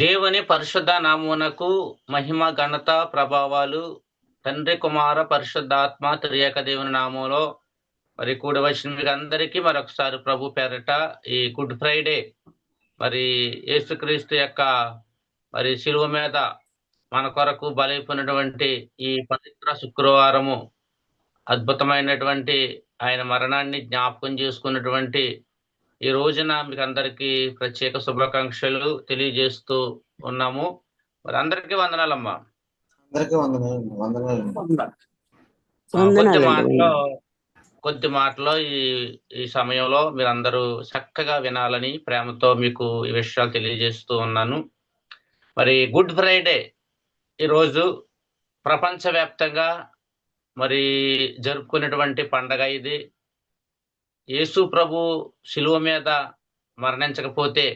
దేవుని పరిశుద్ధ నామునకు మహిమ ఘనత ప్రభావాలు తండ్రి కుమార పరిశుద్ధాత్మ త్రియేక దేవుని నామంలో మరి కూడి వచ్చిన మీకు అందరికీ మరొకసారి ప్రభు పేరట ఈ గుడ్ ఫ్రైడే. మరి యేసుక్రీస్తు యొక్క మరి శిలువ మీద మన కొరకు బలైపోయినటువంటి ఈ పవిత్ర శుక్రవారము అద్భుతమైనటువంటి ఆయన మరణాన్ని జ్ఞాపకం చేసుకున్నటువంటి ఈ రోజున మీకు అందరికీ ప్రత్యేక శుభాకాంక్షలు తెలియజేస్తూ ఉన్నాము. మరి అందరికీ వందనాలమ్మా. అందరికీ వందనాలు వందనాలు ఆ, కొద్ది మాటలో కొద్ది మాటలో ఈ ఈ సమయంలో మీరందరూ చక్కగా వినాలని ప్రేమతో మీకు ఈ విషయాలు తెలియజేస్తూ ఉన్నాను. మరి గుడ్ ఫ్రైడే ఈరోజు ప్రపంచవ్యాప్తంగా మరి జరుపుకునేటువంటి పండగ ఇది. యేసు ప్రభు శిలువ మీద మరణించకపోతే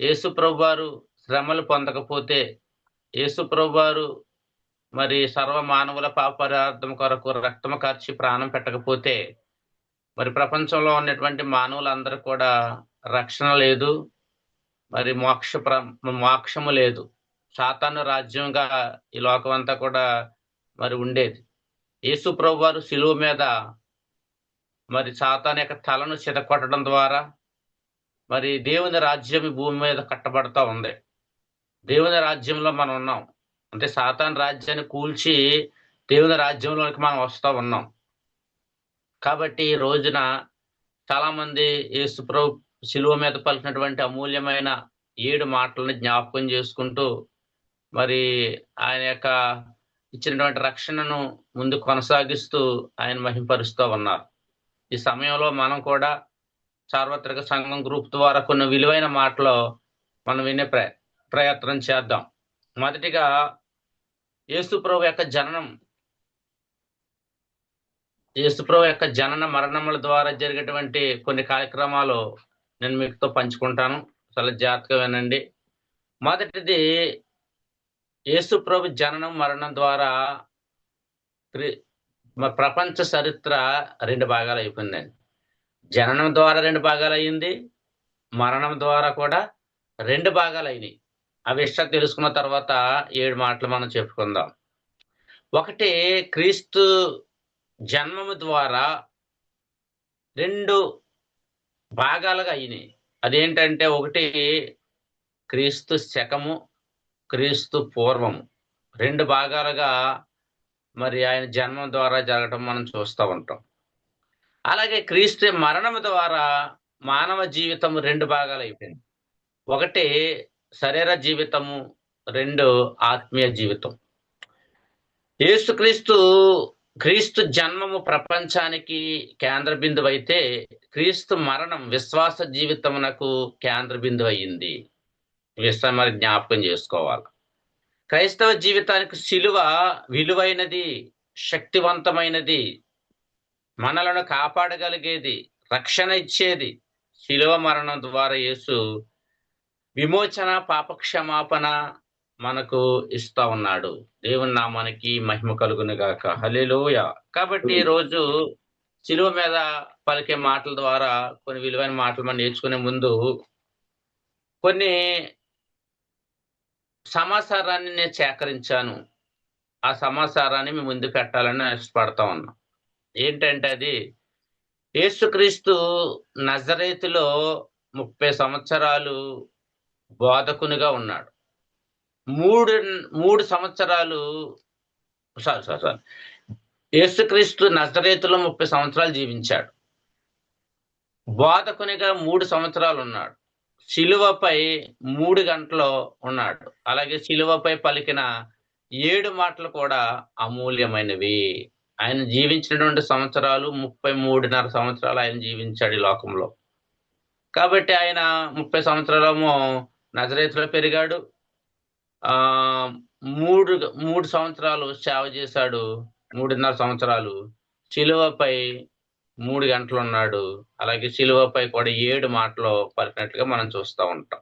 యేసు ప్రభు వారు శ్రమలు పొందకపోతే యేసు ప్రభు వారు మరి సర్వ మానవుల పాపరార్థం కొరకు రక్తము ఖర్చు ప్రాణం పెట్టకపోతే మరి ప్రపంచంలో ఉన్నటువంటి మానవులందరూ కూడా రక్షణ లేదు మరి మోక్ష ప్ర మోక్షము లేదు. సాతాను రాజ్యంగా ఈ లోకం అంతా కూడా మరి ఉండేది. యేసు ప్రభు వారు శిలువ మీద మరి సాతాన్ యొక్క తలను చితకొట్టడం ద్వారా మరి దేవుని రాజ్యం భూమి మీద కట్టబడతా ఉంది. దేవుని రాజ్యంలో మనం ఉన్నాం. అంటే సాతాన్ రాజ్యాన్ని కూల్చి దేవుని రాజ్యంలోకి మనం వస్తూ ఉన్నాం. కాబట్టి ఈ రోజున చాలా మంది శిలువ మీద పలికినటువంటి అమూల్యమైన ఏడు మాటలను జ్ఞాపకం చేసుకుంటూ మరి ఆయన యొక్క ఇచ్చినటువంటి రక్షణను ముందు కొనసాగిస్తూ ఆయన మహింపరుస్తూ ఉన్నారు. ఈ సమయంలో మనం కూడా సార్వత్రిక సంఘం గ్రూప్ ద్వారా కొన్ని విలువైన మాటలు మనం వినే ప్ర ప్రయత్నం చేద్దాం. మొదటిగా యేసుప్రభు యొక్క జననం. యేసుప్రభు యొక్క జనన మరణముల ద్వారా జరిగేటువంటి కొన్ని కార్యక్రమాలు నేను మీతో పంచుకుంటాను. చాలా జాగ్రత్తగా వినండి మొదటిది యేసుప్రభు జననం మరణం ద్వారా క్రి- ప్రపంచ చరిత్ర రెండు భాగాలు అయిపోయిందండి జననం ద్వారా రెండు భాగాలు అయింది మరణం ద్వారా కూడా రెండు భాగాలు అయినాయి. ఆ విషయం తెలుసుకున్న తర్వాత ఏడు మాటలు మనం చెప్పుకుందాం. ఒకటి క్రీస్తు జన్మము ద్వారా రెండు భాగాలుగా అయినాయి. అదేంటంటే ఒకటి క్రీస్తు శకము క్రీస్తు పూర్వము. రెండు భాగాలుగా మరి ఆయన జన్మం ద్వారా జరగటం మనం చూస్తూ ఉంటాం. అలాగే క్రీస్తు మరణం ద్వారా మానవ జీవితం రెండు భాగాలు అయిపోయింది. ఒకటి శరీర జీవితము రెండు ఆత్మీయ జీవితం. యేసుక్రీస్తు క్రీస్తు జన్మము ప్రపంచానికి కేంద్ర బిందువు అయితే క్రీస్తు మరణం విశ్వాస జీవితమునకు కేంద్ర బిందువు అయ్యింది. విశ్వ మరి జ్ఞాపకం చేసుకోవాలి. క్రైస్తవ జీవితానికి శిలువ విలువైనది శక్తివంతమైనది మనలను కాపాడగలిగేది రక్షణ ఇచ్చేది శిలువ మరణం ద్వారా యేసు విమోచన పాపక్షమాపణ మనకు ఇస్తా ఉన్నాడు. దేవుని నామానికి మహిమ కలుగును గాక. హలేలోయ కాబట్టి రోజు శిలువ మీద పలికే మాటల ద్వారా కొన్ని విలువైన మాటలు మనం నేర్చుకునే ముందు కొన్ని సమాచారాన్ని నేను సేకరించాను. ఆ సమాచారాన్ని మేము ముందు పెట్టాలని ఇష్టపడతా ఉన్నా. ఏంటంటే అది యేసుక్రీస్తు నజరేతిలో ముప్పై సంవత్సరాలు బోధకునిగా ఉన్నాడు. మూడు మూడు సంవత్సరాలు సారీ సారీ సారీ. యేసుక్రీస్తు నజరేతులో ముప్పై సంవత్సరాలు జీవించాడు. బోధకునిగా మూడు సంవత్సరాలు ఉన్నాడు. శిలువపై మూడు గంటలు ఉన్నాడు. అలాగే శిలువపై పలికిన ఏడు మాటలు కూడా అమూల్యమైనవి. ఆయన జీవించినటువంటి సంవత్సరాలు ముప్పై మూడున్నర సంవత్సరాలు ఆయన జీవించాడు ఈ లోకంలో. కాబట్టి ఆయన ముప్పై సంవత్సరాలేమో నజరేతులో పెరిగాడు. ఆ మూడు మూడు సంవత్సరాలు సేవ చేశాడు. మూడున్నర సంవత్సరాలు శిలువపై మూడు గంటలు ఉన్నాడు అలాగే శిలువపై కూడా ఏడు మాటలు పలికినట్లుగా మనం చూస్తూ ఉంటాం.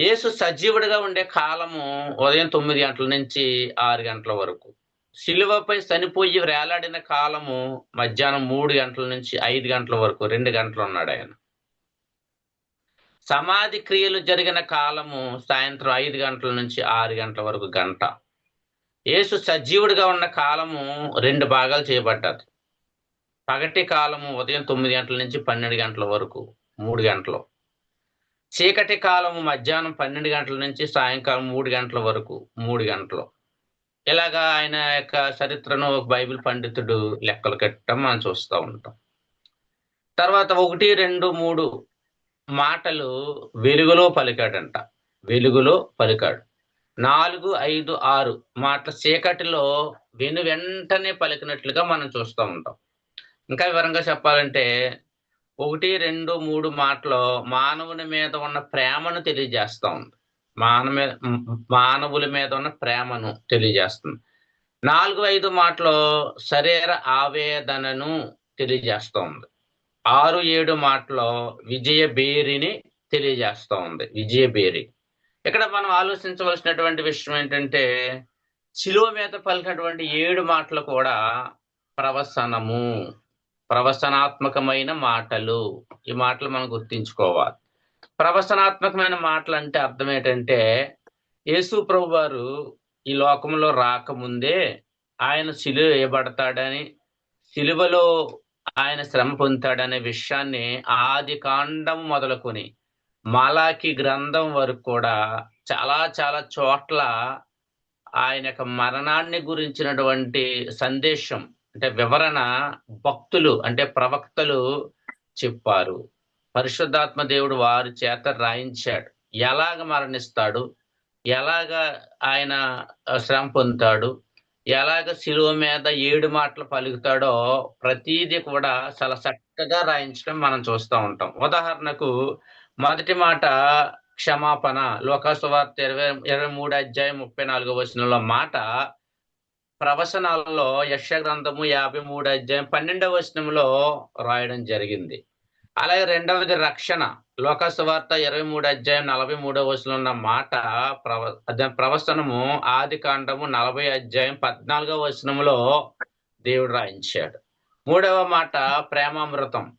యేసు సజీవుడిగా ఉండే కాలము ఉదయం తొమ్మిది గంటల నుంచి ఆరు గంటల వరకు. శిలువపై చనిపోయి వేలాడిన కాలము మధ్యాహ్నం మూడు గంటల నుంచి ఐదు గంటల వరకు రెండు గంటలు ఉన్నాడు ఆయన. సమాధి క్రియలు జరిగిన కాలము సాయంత్రం ఐదు గంటల నుంచి ఆరు గంటల వరకు గంట. యేసు సజీవుడిగా ఉన్న కాలము రెండు భాగాలు చేయబడ్డారు పగటి కాలము ఉదయం తొమ్మిది గంటల నుంచి పన్నెండు గంటల వరకు మూడు గంటలు. చీకటి కాలము మధ్యాహ్నం పన్నెండు గంటల నుంచి సాయంకాలం మూడు గంటల వరకు మూడు గంటలు. ఇలాగా ఆయన యొక్క చరిత్రను ఒక బైబిల్ పండితుడు లెక్కలు కట్టడం మనం చూస్తూ ఉంటాం. తర్వాత ఒకటి రెండు మూడు మాటలు వెలుగులో పలికాడంట. వెలుగులో పలికాడు. నాలుగు ఐదు ఆరు మాటల చీకటిలో వెను వెంటనే పలికినట్లుగా మనం చూస్తూ ఉంటాం. ఇంకా వివరంగా చెప్పాలంటే ఒకటి రెండు మూడు మాటలో మానవుని మీద ఉన్న ప్రేమను తెలియజేస్తూ ఉంది. మానవ మానవుల మీద ఉన్న ప్రేమను తెలియజేస్తుంది. నాలుగు ఐదు మాటలో శరీర ఆవేదనను తెలియజేస్తూ ఉంది. ఆరు ఏడు మాటలో విజయ బేరిని తెలియజేస్తూ ఉంది. విజయ బేరి ఇక్కడ మనం ఆలోచించవలసినటువంటి విషయం ఏంటంటే శిలువ మీద పలికినటువంటి ఏడు మాటలు కూడా ప్రవసనము. ప్రవసనాత్మకమైన మాటలు. ఈ మాటలు మనం గుర్తించుకోవాలి. ప్రవసనాత్మకమైన మాటలు అంటే అర్థం ఏంటంటే యేసు ప్రభు వారు ఈ లోకంలో రాకముందే ఆయన సిలువ వేయబడతాడని సిలువలో ఆయన శ్రమ పొందుతాడనే విషయాన్ని ఆది కాండం మొదలుకొని మాలాకి గ్రంథం వరకు కూడా చాలా చాలా చోట్ల ఆయన యొక్క మరణాన్ని గురించినటువంటి సందేశం అంటే వివరణ భక్తులు అంటే ప్రవక్తలు చెప్పారు. పరిశుద్ధాత్మ దేవుడు వారి చేత రాయించాడు. ఎలాగ మరణిస్తాడు? ఎలాగ ఆయన శ్రమ పొందుతాడు? ఎలాగ శిలువ మీద ఏడు మాటలు పలుకుతాడో ప్రతీది కూడా చాలా చక్కగా రాయించడం మనం చూస్తూ ఉంటాం. ఉదాహరణకు మొదటి మాట క్షమాపణ లోకాసువార్త ఇరవై ఇరవై మూడు అధ్యాయం ముప్పై నాలుగో వచనంలో మాట ప్రవచనాలలో యక్ష గ్రంథము యాభై మూడు అధ్యాయం పన్నెండవ వచనంలో రాయడం జరిగింది. అలాగే రెండవది రక్షణ. లోకసువార్త ఇరవై మూడు అధ్యాయం నలభై మూడవ వచనంలో ఉన్న మాట ప్రవ అదే ప్రవచనము ఆది కాండము నలభై అధ్యాయం పద్నాలుగవ వచనంలో దేవుడు రాయించాడు. మూడవ మాట ప్రేమామృతం.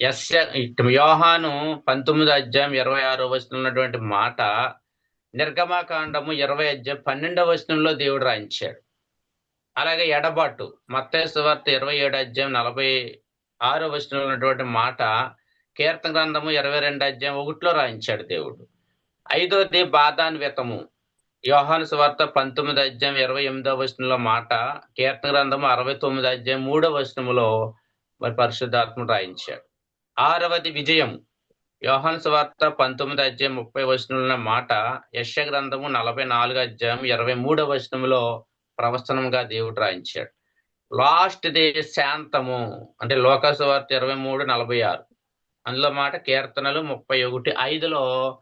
ఎస్ యోహాను పంతొమ్మిది అధ్యాయం ఇరవై ఆరో వచనం ఉన్నటువంటి మాట నిర్గమాకాండము ఇరవై అధ్యాయం పన్నెండవ వచనంలో దేవుడు రాయించాడు. అలాగే ఎడబాటు. మత్తేసు ఇరవై ఏడు అధ్యాయం నలభై ఆరో వచ్చిన ఉన్నటువంటి మాట కీర్తన గ్రంథము ఇరవై రెండు అధ్యాయం ఒకటిలో రాయించాడు దేవుడు. ఐదోది బాధాన్వితము యోహాను సువార్త పంతొమ్మిది అధ్యాయం ఇరవై ఎనిమిదో వచనంలో మాట కీర్తన గ్రంథము అరవై తొమ్మిది అధ్యాయం మూడో వచనములో మరి పరిశుద్ధాత్మ రాయించాడు. ఆరవది విజయం. యోహాను సువార్త పంతొమ్మిది అధ్యాయం ముప్పై వచనంలో మాట యశ గ్రంథము నలభై నాలుగు అధ్యాయం ఇరవై మూడో వచనంలో ప్రవచనంగా దేవుడు రాయించాడు. లాస్ట్ ది శాంతము అంటే లోకసువార్త ఇరవై మూడు నలభై ఆరు. అందులో మాట కీర్తనలు ముప్పై ఒకటి ఐదులో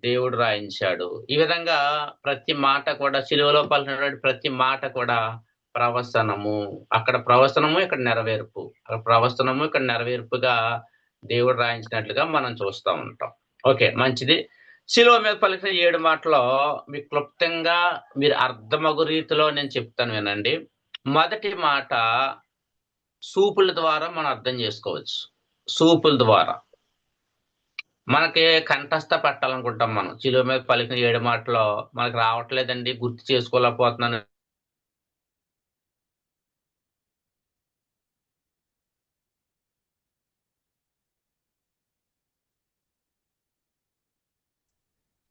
దేవుడు రాయించాడు. ఈ విధంగా ప్రతి మాట కూడా సిలువలో పలికినటువంటి ప్రతి మాట కూడా ప్రవసనము అక్కడ ప్రవసనము ఇక్కడ నెరవేర్పు. అక్కడ ప్రవసనము ఇక్కడ నెరవేర్పుగా దేవుడు రాయించినట్లుగా మనం చూస్తూ ఉంటాం. ఓకే మంచిది. శిలువ మీద పలికిన ఏడు మాటలో మీకు క్లుప్తంగా మీరు అర్థమగు రీతిలో నేను చెప్తాను వినండి. మొదటి మాట సూపుల ద్వారా మనం అర్థం చేసుకోవచ్చు. సూపుల ద్వారా. మనకి కంఠస్థ పెట్టాలనుకుంటాం మనం. చిలువ మీద పలికిన ఏడు మాటలో మనకు రావట్లేదండి గుర్తు చేసుకోలేకపోతున్నాను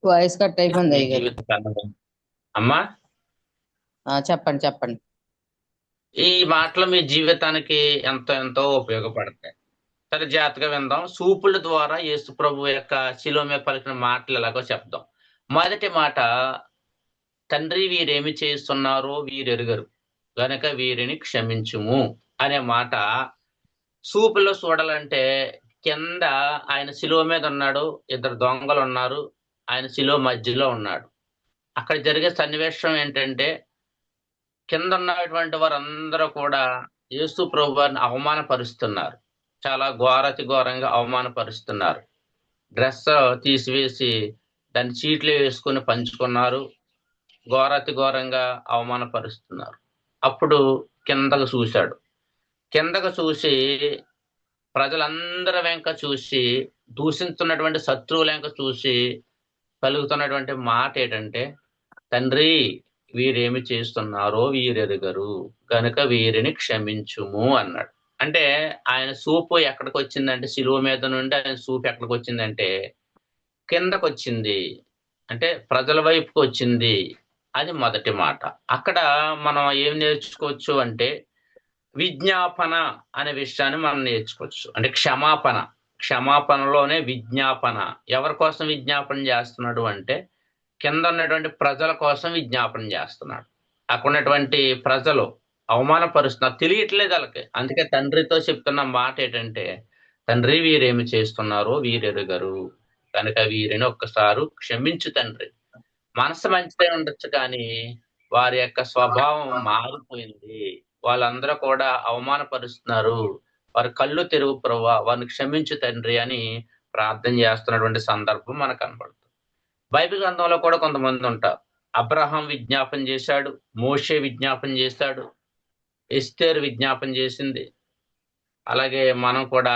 వాయిస్ కట్ అయిపోయింది అమ్మా? చెప్పండి చెప్పండి. ఈ మాటలు మీ జీవితానికి ఎంతో ఎంతో ఉపయోగపడతాయి. సరే జాగ్రత్తగా విందాం. సూపుల ద్వారా యేసు ప్రభు యొక్క శిలువ మీద పలికిన మాటలు ఎలాగో చెప్దాం. మొదటి మాట తండ్రి వీరేమి చేస్తున్నారో వీరెరుగరు. గనక వీరిని క్షమించుము. అనే మాట సూపులో చూడాలంటే కింద ఆయన శిలువ మీద ఉన్నాడు ఇద్దరు దొంగలు ఉన్నారు. ఆయన శిలో మధ్యలో ఉన్నాడు. అక్కడ జరిగే సన్నివేశం ఏంటంటే కింద ఉన్నటువంటి వారందరూ కూడా యేసు ప్రభు వారిని అవమానపరుస్తున్నారు. చాలా ఘోరతి ఘోరంగా అవమానపరుస్తున్నారు. డ్రెస్ తీసివేసి దాన్ని చీట్లు వేసుకుని పంచుకున్నారు. ఘోరతి ఘోరంగా అవమానపరుస్తున్నారు. అప్పుడు కిందకు చూశాడు. కిందకు చూసి ప్రజలందరి వెంక చూసి దూషిస్తున్నటువంటి శత్రువుల వెంక చూసి కలుగుతున్నటువంటి మాట ఏంటంటే తండ్రి వీరేమి చేస్తున్నారో వీరెరుగరు కనుక వీరిని క్షమించుము అన్నాడు. అంటే ఆయన సూపు ఎక్కడికి వచ్చిందంటే శిలువ మీద నుండి ఆయన సూపు ఎక్కడికి వచ్చిందంటే కిందకు వచ్చింది అంటే ప్రజల వైపుకి వచ్చింది అది మొదటి మాట. అక్కడ మనం ఏం నేర్చుకోవచ్చు అంటే విజ్ఞాపన అనే విషయాన్ని మనం నేర్చుకోవచ్చు. అంటే క్షమాపణ. క్షమాపణలోనే విజ్ఞాపన. ఎవరి కోసం విజ్ఞాపన చేస్తున్నాడు అంటే కింద ఉన్నటువంటి ప్రజల కోసం విజ్ఞాపన చేస్తున్నాడు. అక్కడ ఉన్నటువంటి ప్రజలు అవమానపరుస్తున్నారు. తెలియట్లేదు వాళ్ళకి. అందుకే తండ్రితో చెప్తున్న మాట ఏంటంటే తండ్రి వీరేమి చేస్తున్నారో వీరెరుగరు. కనుక వీరిని ఒక్కసారి క్షమించు తండ్రి. మనసు మంచిదే ఉండొచ్చు కానీ వారి యొక్క స్వభావం మారిపోయింది. వాళ్ళందరూ కూడా అవమానపరుస్తున్నారు. వారి కళ్ళు తెరువు ప్రభా వారిని క్షమించు తండ్రి అని ప్రార్థన చేస్తున్నటువంటి సందర్భం మనకు కనబడుతుంది. బైబిల్ గ్రంథంలో కూడా కొంతమంది ఉంటారు. అబ్రహాం విజ్ఞాపన చేశాడు మోషే విజ్ఞాపన చేశాడు ఎస్తేర్ విజ్ఞాపన చేసింది. అలాగే మనం కూడా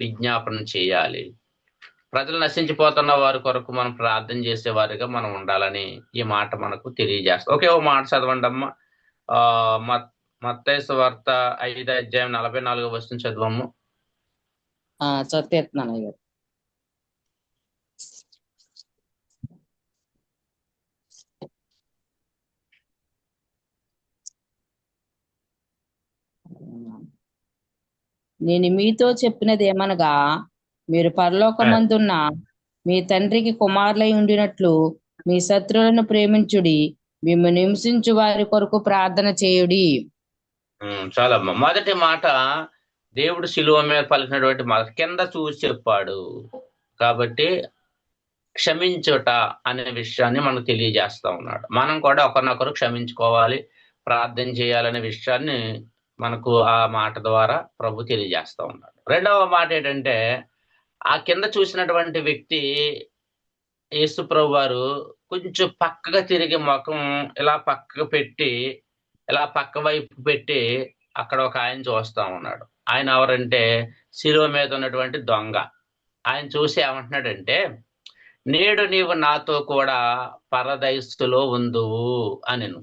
విజ్ఞాపన చేయాలి. ప్రజలు నశించిపోతున్న వారి కొరకు మనం ప్రార్థన చేసే వారిగా మనం ఉండాలని ఈ మాట మనకు తెలియజేస్తాం ఒకే ఓ మాట చదవండి అమ్మ ఆ మత్తైసు వార్త ఐదు అధ్యాయం నలభై నాలుగు వస్తుంది చదవమ్ము. ఆ చదివేస్తున్నాను అయ్యారు నేను మీతో చెప్పినది ఏమనగా మీరు పరలోకమందున్న మీ తండ్రికి కుమారులై ఉండినట్లు మీ శత్రువులను ప్రేమించుడి మిమ్మల్ని హింసించు వారి కొరకు ప్రార్థన చేయుడి. చాలా మొదటి మాట దేవుడు శిలువ మీద పలికినటువంటి మాట కింద చూసి చెప్పాడు. కాబట్టి క్షమించుట అనే విషయాన్ని మనకు తెలియజేస్తా ఉన్నాడు. మనం కూడా ఒకరినొకరు క్షమించుకోవాలి ప్రార్థన చేయాలనే విషయాన్ని మనకు ఆ మాట ద్వారా ప్రభు తెలియజేస్తా ఉన్నాడు. రెండవ మాట ఏంటంటే ఆ కింద చూసినటువంటి వ్యక్తి యేసు ప్రభు వారు కొంచెం పక్కగా తిరిగి ముఖం ఇలా పక్కకు పెట్టి ఇలా పక్క వైపు పెట్టి అక్కడ ఒక ఆయన చూస్తా ఉన్నాడు. ఆయన ఎవరంటే శిలువ మీద ఉన్నటువంటి దొంగ. ఆయన చూసి ఏమంటున్నాడంటే నేడు నీవు నాతో కూడా పరదైస్తులో ఉందువు అని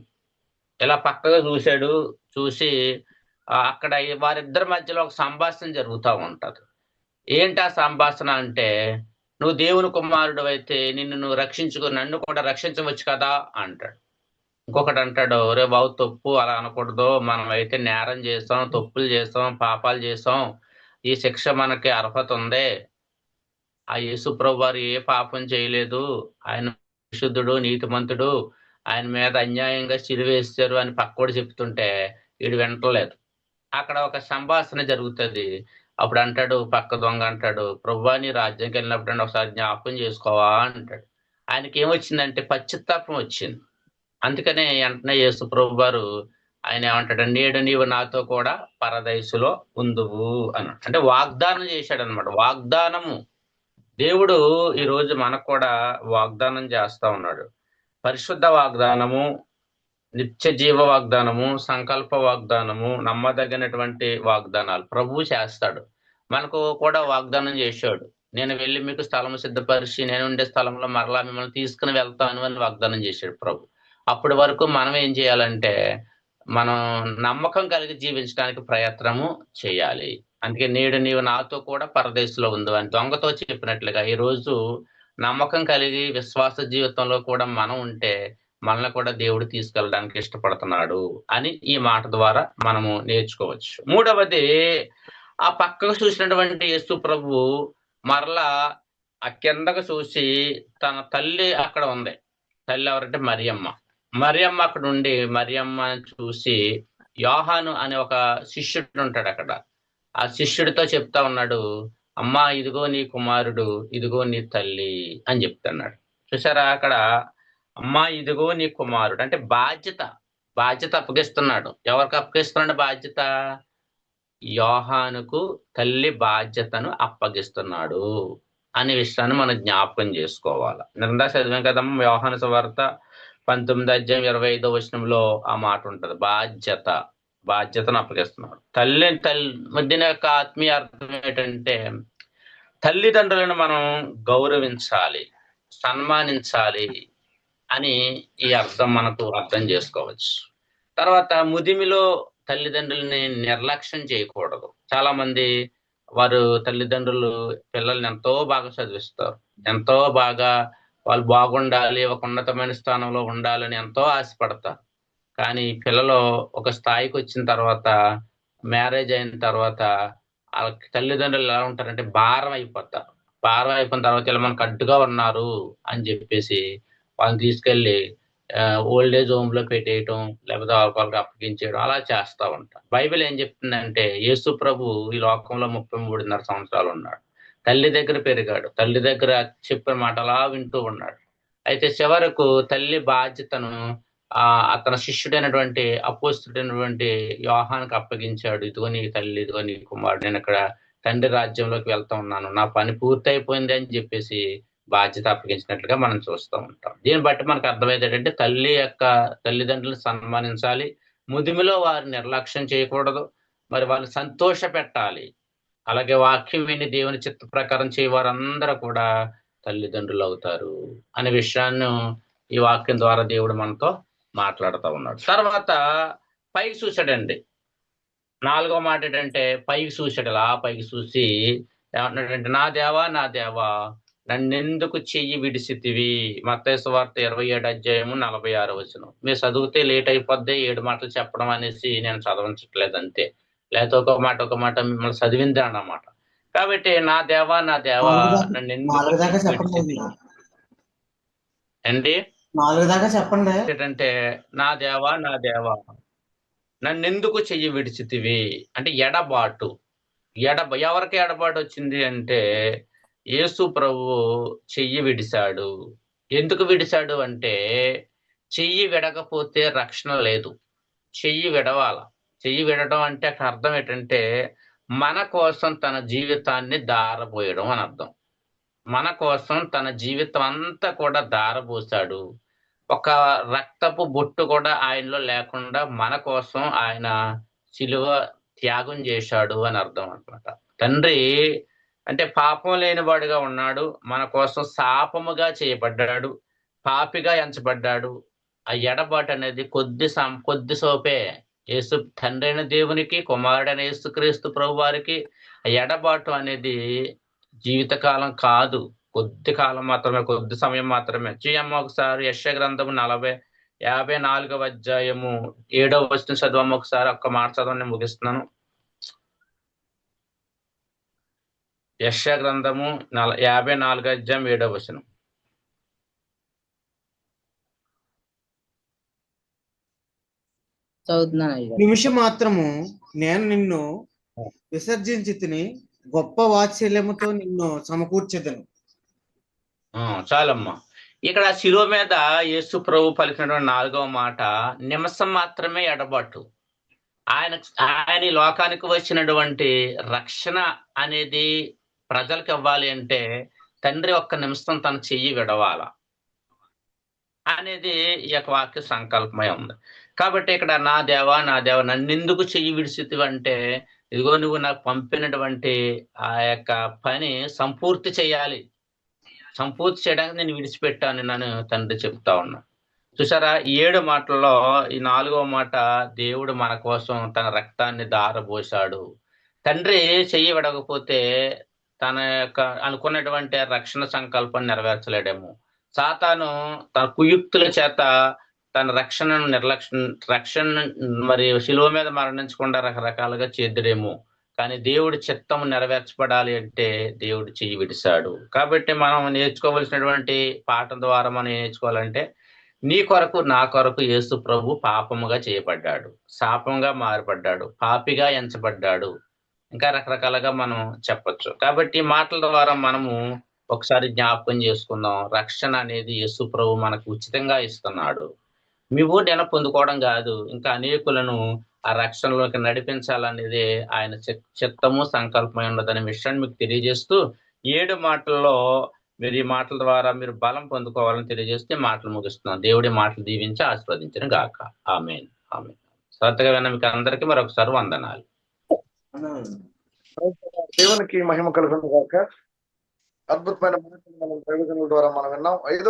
ఇలా పక్కగా చూశాడు. చూసి అక్కడ వారిద్దరి మధ్యలో ఒక సంభాషణ జరుగుతూ ఉంటుంది. ఏంటి ఆ సంభాషణ అంటే నువ్వు దేవుని కుమారుడు అయితే నిన్ను నువ్వు రక్షించుకుని నన్ను కూడా రక్షించవచ్చు కదా అంటాడు. ఇంకొకటి అంటాడు రే బాబు తప్పు అలా అనకూడదు. మనం అయితే నేరం చేస్తాం తప్పులు చేస్తాం పాపాలు చేస్తాం. ఈ శిక్ష మనకి అర్హత ఉంది. ఆ యేసు ప్రభు వారు ఏ పాపం చేయలేదు. ఆయన శుద్ధుడు నీతిమంతుడు. ఆయన మీద అన్యాయంగా సిరివేస్తారు అని పక్కోడు చెప్తుంటే వీడు వింటలేదు అక్కడ ఒక సంభాషణ జరుగుతుంది. అప్పుడు అంటాడు పక్క దొంగ అంటాడు ప్రభా నీ రాజ్యంకి వెళ్ళినప్పుడు ఒకసారి జ్ఞాపకం చేసుకోవా అంటాడు. ఆయనకి ఏమొచ్చిందంటే పశ్చిత్తాపం వచ్చింది. అందుకనే వెంటనే యేసు ప్రభు వారు ఆయన ఏమంటాడు నేడు నీవు నాతో కూడా పరదయసులో ఉందువు అని అంటే వాగ్దానం చేశాడు అనమాట వాగ్దానము. దేవుడు ఈ రోజు మనకు కూడా వాగ్దానం చేస్తా ఉన్నాడు. పరిశుద్ధ వాగ్దానము నిత్య జీవ వాగ్దానము సంకల్ప వాగ్దానము నమ్మదగినటువంటి వాగ్దానాలు ప్రభువు చేస్తాడు. మనకు కూడా వాగ్దానం చేశాడు. నేను వెళ్ళి మీకు స్థలం సిద్ధపరిచి నేను ఉండే స్థలంలో మరలా మిమ్మల్ని తీసుకుని వెళ్తాను అని వాగ్దానం చేశాడు ప్రభు. అప్పటి వరకు మనం ఏం చేయాలంటే మనం నమ్మకం కలిగి జీవించడానికి ప్రయత్నము చేయాలి. అందుకే నేడు నీవు నాతో కూడా పరదేశంలో ఉంది అని దొంగతో చెప్పినట్లుగా ఈ రోజు నమ్మకం కలిగి విశ్వాస జీవితంలో కూడా మనం ఉంటే మనల్ని కూడా దేవుడు తీసుకెళ్ళడానికి ఇష్టపడుతున్నాడు అని ఈ మాట ద్వారా మనము నేర్చుకోవచ్చు. మూడవది ఆ పక్కకు చూసినటువంటి యేసు ప్రభు మరలా ఆ కిందకు చూసి తన తల్లి అక్కడ ఉంది. తల్లి ఎవరంటే మరియమ్మ. మరియమ్మ అక్కడ ఉండి మరియమ్మ చూసి యోహాను అనే ఒక శిష్యుడు ఉంటాడు అక్కడ. ఆ శిష్యుడితో చెప్తా ఉన్నాడు అమ్మా ఇదిగో నీ కుమారుడు ఇదిగో నీ తల్లి అని చెప్తున్నాడు. చూసారా అక్కడ? అమ్మా ఇదిగో నీ కుమారుడు అంటే బాధ్యత బాధ్యత అప్పగిస్తున్నాడు. ఎవరికి అప్పగిస్తున్నాడు బాధ్యత? యోహానుకు తల్లి బాధ్యతను అప్పగిస్తున్నాడు అనే విషయాన్ని మనం జ్ఞాపకం చేసుకోవాలి. నిందా చదివాం కదమ్మ యోహాను సువార్త? పంతొమ్మిది అధ్యాయం ఇరవై ఐదో వచనంలో ఆ మాట ఉంటుంది. బాధ్యత. బాధ్యతను అప్పగిస్తున్నాడు. తల్లి తల్లి మధ్యన యొక్క ఆత్మీయ అర్థం ఏంటంటే తల్లిదండ్రులను మనం గౌరవించాలి సన్మానించాలి అని ఈ అర్థం మనకు అర్థం చేసుకోవచ్చు. తర్వాత ముదిమిలో తల్లిదండ్రులని నిర్లక్ష్యం చేయకూడదు. చాలా మంది వారు తల్లిదండ్రులు పిల్లల్ని ఎంతో బాగా చదివిస్తారు. ఎంతో బాగా వాళ్ళు బాగుండాలి ఒక ఉన్నతమైన స్థానంలో ఉండాలని ఎంతో ఆశపడతారు కానీ పిల్లలు ఒక స్థాయికి వచ్చిన తర్వాత మ్యారేజ్ అయిన తర్వాత వాళ్ళ తల్లిదండ్రులు ఎలా ఉంటారంటే భారం అయిపోతారు భారం అయిపోయిన తర్వాత ఇలా మనకు అడ్డుగా ఉన్నారు అని చెప్పేసి వాళ్ళని తీసుకెళ్ళి ఓల్డ్ ఏజ్ హోమ్లో పెట్టేయటం లేకపోతే వాళ్ళకి అప్పగించేయడం అలా చేస్తూ ఉంటారు బైబిల్ ఏం చెప్తుందంటే యేసు ప్రభు ఈ లోకంలో ముప్పై మూడున్నర సంవత్సరాలు ఉన్నాడు. తల్లి దగ్గర పెరిగాడు. తల్లి దగ్గర చెప్పిన మాట అలా వింటూ ఉన్నాడు. అయితే చివరకు తల్లి బాధ్యతను ఆ అతని శిష్యుడైనటువంటి అపోస్తుడైనటువంటి యోహానికి అప్పగించాడు. ఇదిగో నీ తల్లి ఇదిగో నీ కుమారుడు నేను ఇక్కడ తండ్రి రాజ్యంలోకి వెళ్తా ఉన్నాను. నా పని పూర్తయిపోయింది అని చెప్పేసి బాధ్యత అప్పగించినట్లుగా మనం చూస్తూ ఉంటాం. దీన్ని బట్టి మనకు అర్థమైంది ఏంటంటే తల్లి యొక్క తల్లిదండ్రులను సన్మానించాలి. ముదిమిలో వారిని నిర్లక్ష్యం చేయకూడదు. మరి వాళ్ళని సంతోష పెట్టాలి అలాగే వాక్యం విని దేవుని చిత్త ప్రకారం చేయవారందరూ కూడా తల్లిదండ్రులు అవుతారు అనే విషయాన్ని ఈ వాక్యం ద్వారా దేవుడు మనతో మాట్లాడుతూ ఉన్నాడు. తర్వాత పైకి చూశాడండి. నాలుగో మాట ఏంటంటే పైకి చూశాడు అలా పైకి చూసి ఏమంటున్నాడంటే నా దేవా నా దేవా నన్నెందుకు చెయ్యి విడిసితివి? మత్తైసు వార్త ఇరవై ఏడు అధ్యాయము నలభై ఆరు వచనం. మీరు చదివితే లేట్ అయిపోద్ది ఏడు మాటలు చెప్పడం అనేసి నేను చదవించట్లేదు అంతే. లేకపోతే ఒక మాట ఒక మాట మిమ్మల్ని చదివింది అన్నమాట కాబట్టి నా దేవా నా దేవా చెప్పండి ఏంటంటే నా దేవా నా దేవా నన్నెందుకు చెయ్యి విడిచితివి? అంటే ఎడబాటు. ఎడ ఎవరికి ఎడబాటు వచ్చింది అంటే యేసు ప్రభు చెయ్యి విడిశాడు. ఎందుకు విడిశాడు అంటే చెయ్యి విడకపోతే రక్షణ లేదు. చెయ్యి విడవాల. చెయ్యి విడడం అంటే అక్కడ అర్థం ఏంటంటే మన కోసం తన జీవితాన్ని దారబోయడం అని అర్థం. మన కోసం తన జీవితం అంతా కూడా దారబోసాడు. ఒక రక్తపు బొట్టు కూడా ఆయనలో లేకుండా మన కోసం ఆయన శిలువ త్యాగం చేశాడు అని అర్థం అన్నమాట. తండ్రి అంటే పాపం లేనివాడుగా ఉన్నాడు. మన కోసం శాపముగా చేయబడ్డాడు. పాపిగా ఎంచబడ్డాడు. ఆ ఎడబాటు అనేది కొద్ది సం కొద్ది సోపే యేసు తండ్రి అయిన దేవునికి కుమారుడైన యేసుక్రీస్తు ప్రభు వారికి ఎడబాటు అనేది జీవితకాలం కాదు. కొద్ది కాలం మాత్రమే కొద్ది సమయం మాత్రమే. చేయమ్మ ఒకసారి యశ గ్రంథము నలభై యాభై నాలుగవ అధ్యాయము ఏడవ వచ్చిన చదవమ్మ ఒకసారి ఒక్క మాట చదవని ముగిస్తున్నాను. యశ గ్రంథము నల యాభై నాలుగో అధ్యాయం ఏడవ వచనం. చదువుతున్నాను నిమిషం మాత్రము. నేను నిన్ను విసర్జించి తిని గొప్ప వాత్సల్యముతో నిన్ను సమకూర్చెదను. ఆ, చాలమ్మా. ఇక్కడ శిలువ మీద యేసు ప్రభు పలికినటువంటి నాలుగవ మాట నిమిషం మాత్రమే ఎడబాటు. ఆయన ఆయన లోకానికి వచ్చినటువంటి రక్షణ అనేది ప్రజలకు ఇవ్వాలి అంటే తండ్రి ఒక్క నిమిషం తన చెయ్యి విడవాల అనేది ఈ యొక్క వాక్య సంకల్పమై ఉంది. కాబట్టి ఇక్కడ నా దేవా నా దేవా నన్నెందుకు చెయ్యి విడిచితివి అంటే ఇదిగో నువ్వు నాకు పంపినటువంటి ఆ యొక్క పని సంపూర్తి చేయాలి. సంపూర్తి చేయడానికి నేను విడిచిపెట్టాను నన్ను తండ్రి చెప్తా ఉన్నా. చూసారా ఏడు మాటల్లో ఈ నాలుగవ మాట దేవుడు మన కోసం తన రక్తాన్ని దారబోశాడు తండ్రి చెయ్యి విడకపోతే తన యొక్క అనుకున్నటువంటి రక్షణ సంకల్పం నెరవేర్చలేడేమో. సాతాను తన కుయుక్తుల చేత తన రక్షణను నిర్లక్ష్యం రక్షణ మరి శిలువ మీద మరణించకుండా రకరకాలుగా చేద్దుడేమో కానీ దేవుడి చిత్తము నెరవేర్చబడాలి అంటే దేవుడు చెయ్యి విడిశాడు. కాబట్టి మనం నేర్చుకోవలసినటువంటి పాఠం ద్వారా మనం నేర్చుకోవాలంటే నీ కొరకు నా కొరకు యేసు ప్రభు పాపముగా చేయబడ్డాడు. శాపంగా మారబడ్డాడు. పాపిగా ఎంచబడ్డాడు. ఇంకా రకరకాలుగా మనం చెప్పచ్చు. కాబట్టి మాటల ద్వారా మనము ఒకసారి జ్ఞాపకం చేసుకుందాం. రక్షణ అనేది యేసు ప్రభు మనకు ఉచితంగా ఇస్తున్నాడు. నువ్వు నేను పొందుకోవడం కాదు. ఇంకా అనేకులను ఆ రక్షణలోకి నడిపించాలనేది ఆయన చిత్తము సంకల్పమై ఉన్నదనే విషయాన్ని మీకు తెలియజేస్తూ ఏడు మాటల్లో మీరు ఈ మాటల ద్వారా మీరు బలం పొందుకోవాలని తెలియజేస్తే మాటలు ముగిస్తున్నాం. దేవుడి మాటలు దీవించి ఆస్వాదించిన గాక. ఆమె ఆమె శ్రద్ధగా విన్న మీకు అందరికీ మరొకసారి వందనాలు. దేవునికి మహిమ కలుగుతుంది గాక. అద్భుతమైన మాటలు మనం ద్వారా మనం విన్నాం. ఐదో